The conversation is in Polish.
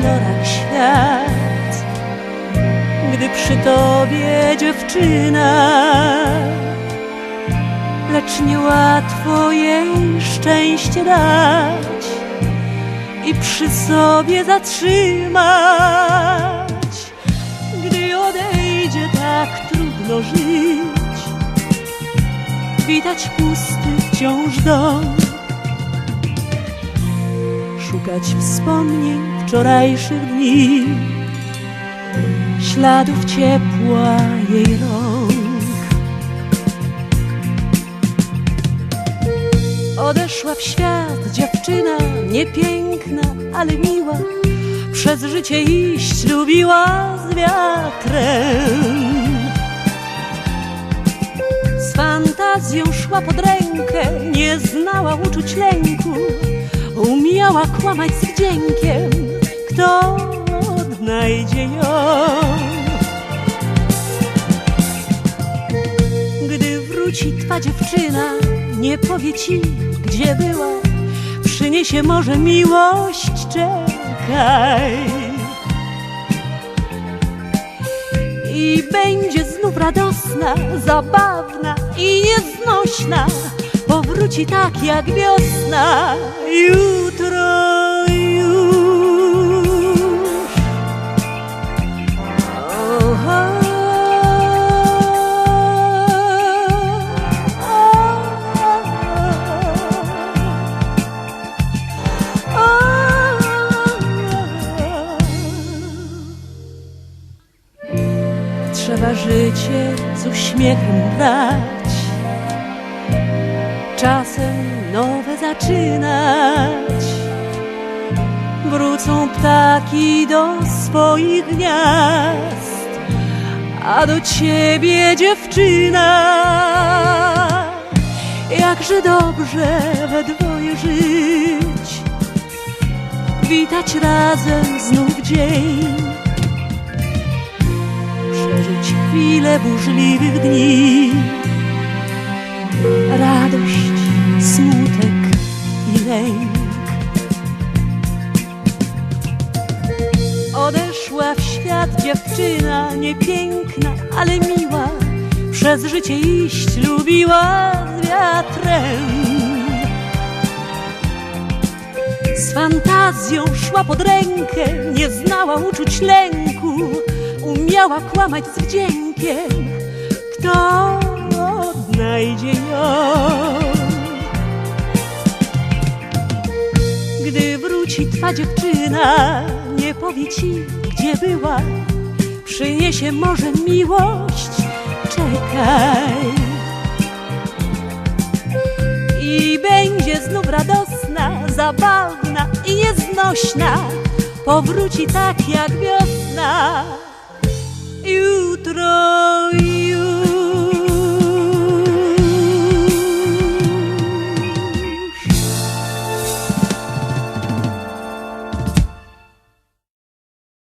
kolorach świat. Gdy przy tobie dziewczyna Lecz niełatwo jej szczęście dać I przy sobie zatrzymać. Gdy odejdzie tak trudno żyć. Widać pusty wciąż dom szukać wspomnień wczorajszych dni śladów ciepła jej rąk. Odeszła w świat dziewczyna niepiękna, ale miła, przez życie iść lubiła z wiatrem. Z fantazją szła pod rękę, nie znała uczuć lęku, umiała kłamać z wdziękiem. Kto odnajdzie ją? Gdy wróci twa dziewczyna, nie powie ci, gdzie była, przyniesie może miłość, czekaj. I będzie znów radosna, zabawna i nieznośna, powróci tak jak wiosna, już. Trzeba życie z uśmiechem brać, czasem nowe zaczynać. Wrócą ptaki do swoich gniazd, a do ciebie dziewczyna. Jakże dobrze we dwoje żyć, witać razem znów dzień przeżyć chwilę burzliwych dni. W świat dziewczyna niepiękna, ale miła. Przez życie iść lubiła z wiatrem. Z fantazją szła pod rękę, nie znała uczuć lęku, umiała kłamać z wdziękiem. Kto odnajdzie ją? Gdy wróci twa dziewczyna, nie powie ci, gdzie była, przyniesie może miłość, czekaj. I będzie znów radosna, zabawna i nieznośna. Powróci tak jak wiosna.